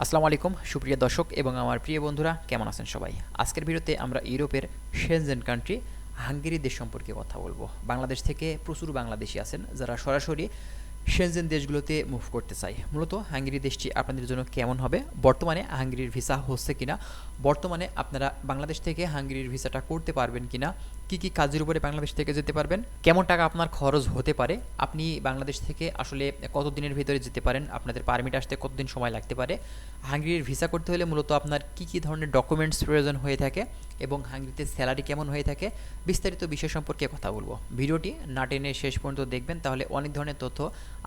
আসসালামু আলাইকুম, সুপ্রিয় দর্শক এবং আমার প্রিয় বন্ধুরা, কেমন আছেন সবাই? আজকের ভিডিওতে আমরা ইউরোপের শেনজেন কান্ট্রি হাঙ্গেরি দেশ সম্পর্কে কথা বলব। বাংলাদেশ থেকে প্রচুর বাংলাদেশি আছেন যারা সরাসরি শেনজেন দেশগুলোতে মুভ করতে চাই মূলত হাঙ্গেরি দেশটি আপনাদের জন্য কেমন হবে? বর্তমানে হাঙ্গেরির ভিসা হচ্ছে কিনা? বর্তমানে আপনারা বাংলাদেশ থেকে হাঙ্গেরির ভিসাটা করতে পারবেন কিনা? কি কি কাজের উপরে বাংলাদেশ থেকে যেতে পারবেন? কেমন টাকা আপনার খরচ হতে পারে? আপনি বাংলাদেশ থেকে আসলে কত দিনের ভিতরে যেতে পারেন? আপনাদের পারমিট আসতে কতদিন সময় লাগতে পারে? হাঙ্গেরির ভিসা করতে হলে মূলত আপনার কি কি ধরনের ডকুমেন্টস প্রয়োজন হয়ে থাকে এবং হাঙ্গেরিতে স্যালারি কেমন হয়ে থাকে? বিস্তারিত বিষয় সম্পর্কে কথা বলব। ভিডিওটি না টেনে শেষ পর্যন্ত দেখবেন, তাহলে অনেক ধরনের তথ্য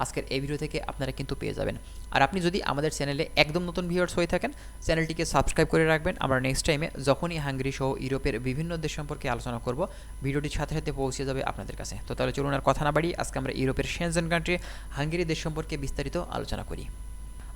আজকের এই ভিডিও থেকে আপনারা কিন্তু পেয়ে যাবেন। আর আপনি যদি আমাদের চ্যানেলে একদম নতুন ভিউয়ার্স হয়ে থাকেন চ্যানেলটিকে সাবস্ক্রাইব করে রাখবেন। আমরা নেক্সট টাইমে যখনই হাঙ্গেরি সহ ইউরোপের বিভিন্ন দেশ সম্পর্কে আলোচনা করব ভিডিওটির সাথে সাথে পৌঁছে যাবে আপনাদের কাছে। তো তাহলে চলুন আর কথা না বাড়ি আজকে আমরা ইউরোপের শেনজেন কান্ট্রি হাঙ্গেরি দেশ সম্পর্কে বিস্তারিত আলোচনা করি।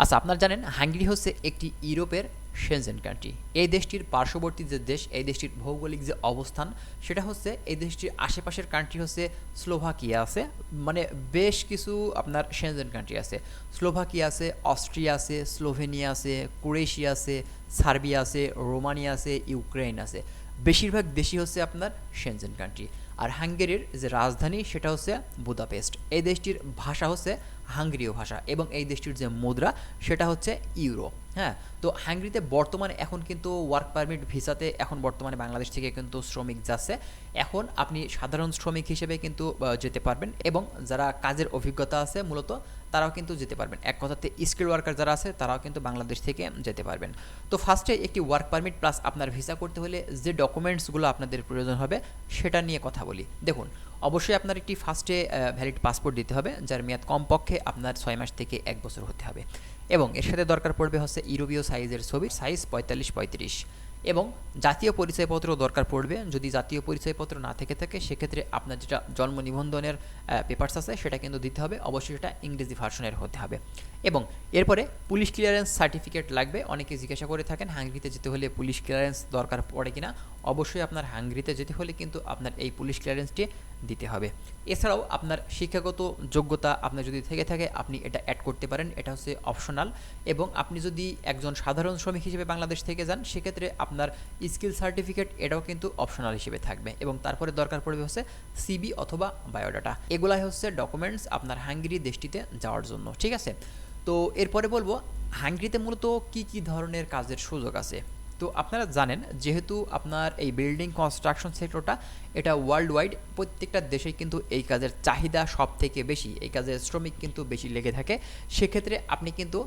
আচ্ছা আপনারা জানেন হাঙ্গেরি হচ্ছে একটি ইউরোপের শেনজেন কান্ট্রি এই দেশটির পার্শ্ববর্তী যে দেশ, এই দেশটির ভৌগোলিক যে অবস্থান, সেটা হচ্ছে এই দেশটির আশেপাশের কান্ট্রি হচ্ছে স্লোভাকিয়া আছে। মানে বেশ কিছু আপনার শেনজেন কান্ট্রি আছে। স্লোভাকিয়া আছে অস্ট্রিয়া আছে স্লোভেনিয়া আছে ক্রোয়েশিয়া আছে সার্বিয়া আছে রোমানিয়া আছে ইউক্রেন আছে। বেশিরভাগ দেশই হচ্ছে আপনার সেনজেন কান্ট্রি আর হাঙ্গেরির যে রাজধানী, সেটা হচ্ছে বুদাপেস্ট এই দেশটির ভাষা হচ্ছে হাঙ্গেরীয় ভাষা এবং এই দেশটির যে মুদ্রা, সেটা হচ্ছে ইউরো। হ্যাঁ তো হাঙ্গেরিতে বর্তমানে এখন কিন্তু ওয়ার্ক পারমিট ভিসাতে এখন বর্তমানে বাংলাদেশ থেকে কিন্তু শ্রমিক যাচ্ছে। এখন আপনি সাধারণ শ্রমিক হিসেবে কিন্তু যেতে পারবেন এবং যারা কাজের অভিজ্ঞতা আছে মূলত তারাও কিন্তু যেতে পারবেন। এক কথাতে স্কিল ওয়ার্কার যারা আছে তারাও কিন্তু বাংলাদেশ থেকে যেতে পারবেন। তো ফার্স্টে একটি ওয়ার্ক পারমিট প্লাস আপনার ভিসা করতে হলে যে ডকুমেন্টসগুলো আপনাদের প্রয়োজন হবে সেটা নিয়ে কথা বলি। দেখুন, অবশ্যই আপনার একটি ফার্স্টে ভ্যালিড পাসপোর্ট দিতে হবে, যার মেয়াদ কমপক্ষে আপনার ছয় মাস থেকে এক বছর হতে হবে। এবং এর সাথে দরকার পড়বে হচ্ছে ইউরোপীয় সাইজের ছবি সাইজ পঁয়তাল্লিশ পঁয়ত্রিশ। এবং জাতীয় পরিচয়পত্র দরকার পড়বে। যদি জাতীয় পরিচয়পত্র না থেকে থাকে, সেক্ষেত্রে আপনার যেটা জন্ম নিবন্ধনের পেপার্স আছে, সেটা কিন্তু দিতে হবে। অবশ্যই সেটা ইংরেজি ভার্সনের হতে হবে। এবং এরপরে পুলিশ ক্লিয়ারেন্স সার্টিফিকেট লাগবে। অনেকে জিজ্ঞাসা করে থাকেন, হাঙ্গরিতে যেতে হলে পুলিশ ক্লিয়ারেন্স দরকার পড়ে কিনা? অবশ্যই আপনার হাঙ্গরিতে যেতে হলে কিন্তু আপনার এই পুলিশ ক্লিয়ারেন্সটি দিতে হবে। এছাড়াও আপনার শিক্ষাগত যোগ্যতা আপনার যদি থেকে থাকে, আপনি এটা অ্যাড করতে পারেন। এটা হচ্ছে অপশনাল এবং আপনি যদি একজন সাধারণ শ্রমিক হিসেবে বাংলাদেশ থেকে যান, সেক্ষেত্রে আপনার স্কিল সার্টিফিকেট এটাও কিন্তু অপশনাল হিসেবে থাকবে। এবং তারপরে দরকার পড়বে হচ্ছে সিবি অথবা বায়োডাটা এগুলাই হচ্ছে ডকুমেন্টস আপনার হাঙ্গেরি দেশটিতে যাওয়ার জন্য, ঠিক আছে? তো এরপরে বলব, হাঙ্গেরিতে মূলত কি কি ধরনের কাজের সুযোগ আছে? তো আপনারা জানেন, যেহেতু আপনার এই বিল্ডিং কনস্ট্রাকশন সেক্টরটা এটা ওয়ার্ল্ড ওয়াইড প্রত্যেকটা দেশেই কিন্তু এই কাজের চাহিদা সব থেকে বেশি, এই কাজের শ্রমিক কিন্তু বেশি লেগে থাকে। সেক্ষেত্রে আপনি কিন্তু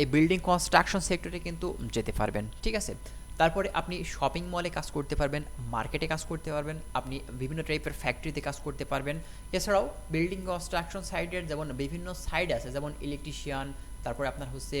এই বিল্ডিং কনস্ট্রাকশন সেক্টরে কিন্তু যেতে পারবেন, ঠিক আছে? তারপরে আপনি শপিং মলে কাজ করতে পারবেন মার্কেটে কাজ করতে পারবেন, আপনি বিভিন্ন টাইপের ফ্যাক্টরিতে কাজ করতে পারবেন। এছাড়াও বিল্ডিং কনস্ট্রাকশন সাইডের যেমন বিভিন্ন সাইড আছে, যেমন ইলেকট্রিশিয়ান তারপরে আপনার হচ্ছে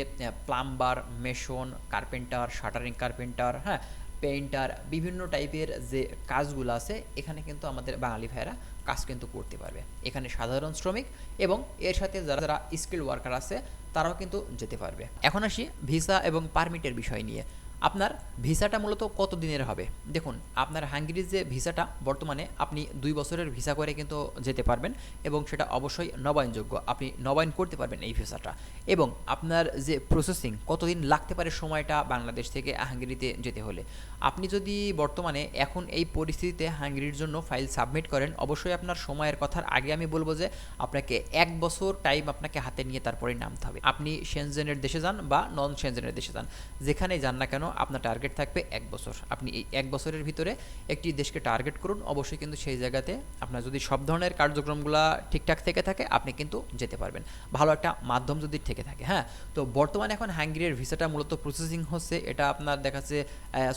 plumber mason carpenter shuttering carpenter হ্যাঁ পেইন্টার বিভিন্ন টাইপের যে কাজগুলো আছে, এখানে কিন্তু আমাদের বাঙালি ভাইয়েরা কাজ কিন্তু করতে পারবে। এখানে সাধারণ শ্রমিক এবং এর সাথে যারা যারা স্কিল ওয়ার্কার আছে, তারাও কিন্তু যেতে পারবে। এখন আসি ভিসা এবং পারমিটের বিষয় নিয়ে। আপনার ভিসাটা মূলত কত দিনের হবে? দেখুন, আপনার হাঙ্গেরির যে ভিসাটা, বর্তমানে আপনি দুই বছরের ভিসা করে কিন্তু যেতে পারবেন এবং সেটা অবশ্যই নবায়নযোগ্য। আপনি নবায়ন করতে পারবেন এই ভিসাটা। এবং আপনার যে প্রসেসিং কতদিন লাগতে পারে সময়টা বাংলাদেশ থেকে হাঙ্গেরিতে যেতে হলে? আপনি যদি বর্তমানে এখন এই পরিস্থিতিতে হাঙ্গেরির জন্য ফাইল সাবমিট করেন, অবশ্যই আপনার সময়ের কথার আগে আমি বলব যে আপনাকে এক বছর টাইম আপনাকে হাতে নিয়ে তারপরে নামতে হবে। আপনি সেনজেনের দেশে যান বা নন সেনজেনের দেশে যান। যেখানেই যান না কেন আপনার টার্গেট থাকবে এক বছর। আপনি এই এক বছরের ভিতরে একটি দেশকে টার্গেট করুন। অবশ্যই কিন্তু সেই জায়গাতে আপনার যদি সব ধরনের কার্যক্রমগুলো ঠিকঠাক থেকে থাকে, আপনি কিন্তু যেতে পারবেন। ভালো একটা মাধ্যম যদি থেকে থাকে হ্যাঁ? তো বর্তমানে এখন হাঙ্গেরির ভিসাটা মূলত প্রসেসিং হচ্ছে। এটা আপনার দেখাচ্ছে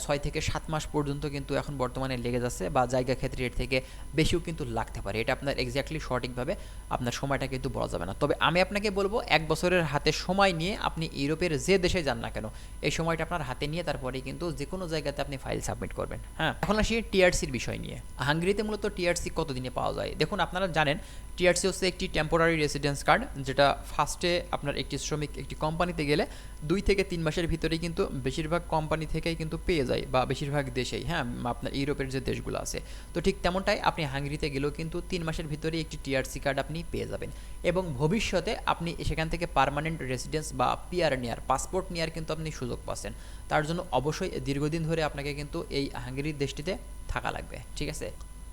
ছয় থেকে সাত মাস পর্যন্ত কিন্তু এখন বর্তমানে লেগে যাচ্ছে বা জায়গা ক্ষেত্রে এর থেকে বেশিও কিন্তু লাগতে পারে। এটা আপনার এক্স্যাক্টলি সঠিকভাবে আপনার সময়টা কিন্তু বলা যাবে না। তবে আমি আপনাকে বলব, এক বছরের হাতে সময় নিয়ে আপনি ইউরোপের যে দেশে যান না কেন, এই সময়টা আপনার হাতে নিয়ে তারপরে কিন্তু যে কোনো জায়গাতে আপনি ফাইল সাবমিট করবেন। হ্যাঁ। এখন আসি টিআরসির বিষয় নিয়ে। হাঙ্গেরিতে মূলত টিআরসি কতদিনে পাওয়া যায়? দেখুন আপনারা জানেন টিআরসি হচ্ছে একটি টেম্পোরারি রেসিডেন্স কার্ড যেটা ফার্স্টে আপনার একটি শ্রমিক একটি কোম্পানিতে গেলে দুই থেকে তিন মাসের ভিতরেই কিন্তু বেশিরভাগ কোম্পানি থেকেই কিন্তু পেয়ে যায় বা বেশিরভাগ দেশেই হ্যাঁ আপনার ইউরোপের যে দেশগুলো আছে। তো ঠিক তেমনটাই আপনি হাঙ্গেরিতে গেলেও কিন্তু তিন মাসের ভিতরেই একটি টিআরসি কার্ড আপনি পেয়ে যাবেন। এবং ভবিষ্যতে আপনি সেখান থেকে পার্মানেন্ট রেসিডেন্স বা পিআর নেয়ার পাসপোর্ট নেওয়ার কিন্তু আপনি সুযোগ পাচ্ছেন। তার জন্য অবশ্যই দীর্ঘদিন ধরে আপনাকে কিন্তু এই হাঙ্গেরির দেশটিতে থাকা লাগবে, ঠিক আছে?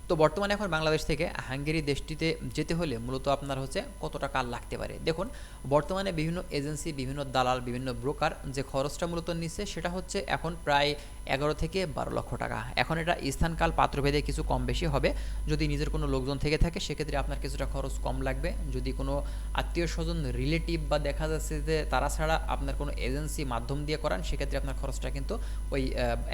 তো বর্তমানে এখন বাংলাদেশ থেকে হাঙ্গেরি দেশটিতে যেতে হলে মূলত আপনার হচ্ছে কত টাকা লাগতে পারে? দেখুন, বর্তমানে বিভিন্ন এজেন্সি, বিভিন্ন দালাল, বিভিন্ন ব্রোকার যে খরচটা মূলত নিচ্ছে সেটা হচ্ছে এখন প্রায় এগারো থেকে বারো লক্ষ টাকা। এখন এটা স্থানকাল পাত্রভেদে কিছু কম বেশি হবে। যদি নিজের কোনো লোকজন থেকে থাকে, সেক্ষেত্রে আপনার কিছুটা খরচ কম লাগবে। যদি কোনো আত্মীয় স্বজন, রিলেটিভ বা দেখা যাচ্ছে যে তারা ছাড়া আপনার কোনো এজেন্সি মাধ্যম দিয়ে করান, সেক্ষেত্রে আপনার খরচটা কিন্তু ওই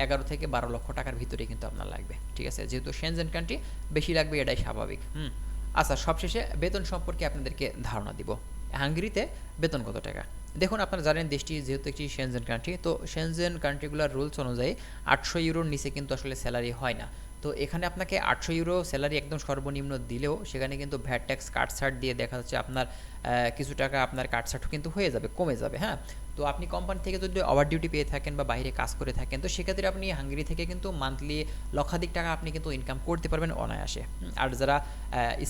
এগারো থেকে বারো লক্ষ টাকার ভিতরে কিন্তু আপনার লাগবে। ঠিক আছে? যেহেতু সেনজেন কান্ট্রি বেশি লাগবে এটাই স্বাভাবিক। হুম। আচ্ছা সবশেষে বেতন সম্পর্কে আপনাদেরকে ধারণা দিব। হাঙ্গেরিতে বেতন কত টাকা? দেখুন আপনারা জানেন দেশটি যেহেতু একটি সেনজেন কান্ট্রি তো সেনজেন কান্ট্রিগুলোর রুলস অনুযায়ী আটশো ইউরোর নিচে কিন্তু আসলে স্যালারি হয় না। তো এখানে আপনাকে আটশো ইউরো স্যালারি একদম সর্বনিম্ন দিলেও সেখানে কিন্তু ভ্যাট ট্যাক্স কাট সার্ট দিয়ে দেখা যাচ্ছে আপনার কিছু টাকা আপনার কাট সার্টও কিন্তু হয়ে যাবে, কমে যাবে হ্যাঁ? তো আপনি কোম্পানি থেকে যদি ওভার ডিউটি পেয়ে থাকেন বা বাইরে কাজ করে থাকেন, তো সেক্ষেত্রে আপনি হাঙ্গেরি থেকে কিন্তু মান্থলি লক্ষাধিক টাকা আপনি কিন্তু ইনকাম করতে পারবেন অনায়াসে। আর যারা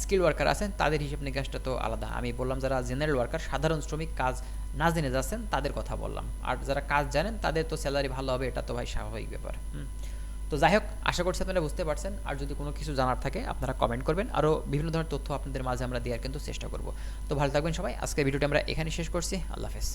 স্কিল ওয়ার্কার আছেন, তাদের হিসেব নিকাশটা তো আলাদা। আমি বললাম যারা জেনারেল ওয়ার্কার সাধারণ শ্রমিক কাজ না জেনে যাচ্ছেন, তাদের কথা বললাম। আর যারা কাজ জানেন, তাদের তো স্যালারি ভালো হবে, এটা তো ভাই স্বাভাবিক ব্যাপার। হুম তো যাই হোক, আশা করছি আপনারা বুঝতে পারছেন। আর যদি কোনো কিছু জানার থাকে, আপনারা কমেন্ট করবেন। আরও বিভিন্ন ধরনের তথ্য আপনাদের মাঝে আমরা দেওয়ার কিন্তু চেষ্টা করব। তো ভালো থাকবেন সবাই। আজকে ভিডিওটি আমরা এখানে শেষ করছি। আল্লাহ হাফেজ।